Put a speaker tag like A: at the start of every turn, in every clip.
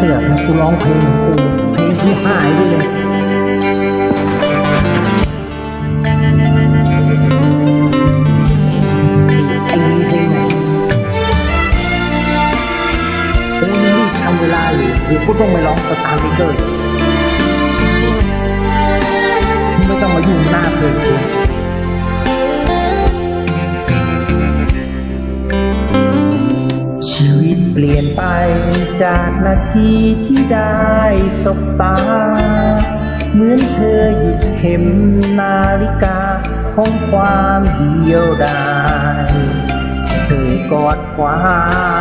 A: เสือกนะกูร้องเพลงของกูเพลงที่หายไปเลยไอ้นี่สิเฮ้ยนี่ทำเวลาอยู่กูก็ต้องไปร้องสตาร์ทิเกอร์ไม่ต้องมายุ่งหน้าเพลงกู ลี่ยนไปจากนาทีที่ได้สบตา เหมือนเธอหยิบเข็มนาฬิกาของความเดียวดายเธอกอดควา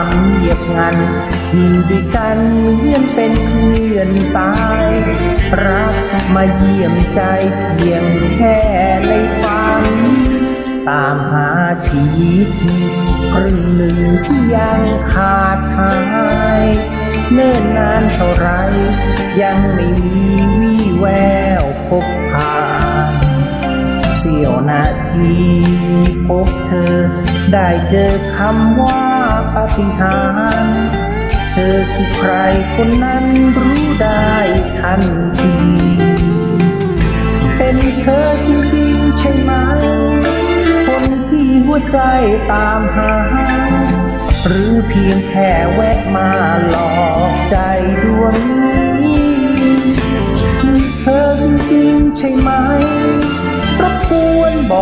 A: มเงียบงันอยู่ด้วยกันเหมือนเป็นเพื่อนตาย รักมาเยี่ยมใจเพียงแค่ในฝันตามหาชีวิตครึ่งหนึ่งที่ยังขาด เนิ่นนานเท่าไร ยังไม่มีวี่แววพบผ่านเสี้ยวนาทีพบเธอ ได้เจอคำว่าปาฏิหาริย์เธอคือใครคนนั้นรู้ได้ทันที เป็นเธอจริงๆใช่ไหม คนที่หัวใจตามหา หรือเพียงแค่แวะมา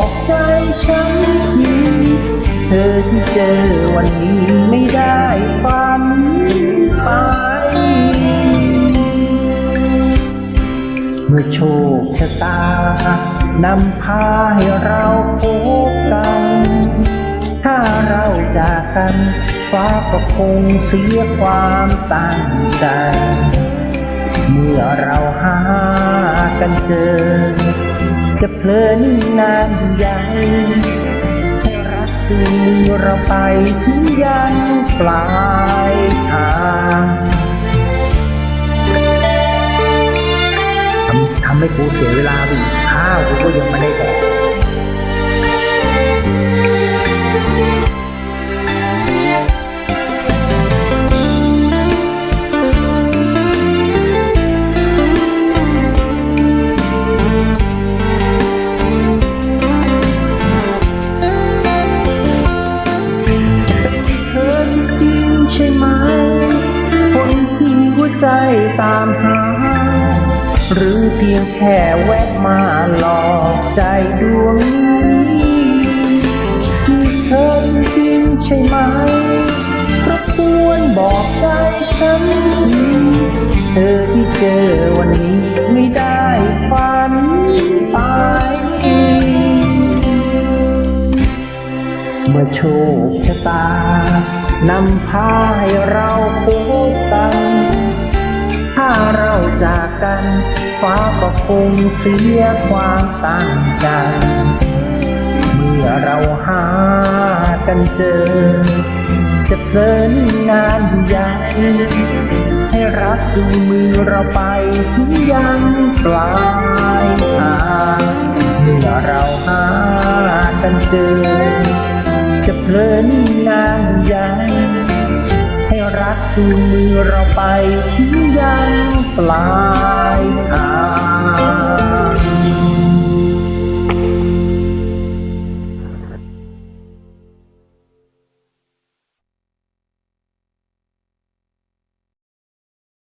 A: บอกใจฉันทีเธอที่เจอวันนี้ไม่ได้ฝันไป เมื่อโชคชะตานำพาให้เราพบกัน ถ้าเราจากกัน ฟ้าก็คงเสียความตั้งใจ เมื่อเราหากันเจอ จะเพลินนานใหญ่ให้รักคือเราไปถึงยันปลายทางทำทำให้กูเสียเวลาไปอีกข้าวกูก็ยังไม่ได้แด ใจตามหา หรือเพียงแค่แวะมาหลอกใจดวงนี้ที่เธอจริงใช่ไหมรบกวนบอกใจฉันทีเธอที่เจอวันนี้ไม่ได้ฝันไปเมื่อโชคชะตานำพาให้เราพบกันถ้าเรา จากกันฟ้าก็คงเสียความตั้งใจ เมื่อเราหากันเจอ จะเพลินนานใหญ่ให้รักดูมือเราไปถึงยังปลายทางเมื่อเราหากันเจอ จะเพลินนานใหญ่ให้รักดูมือเราไปถึงยัง 不拉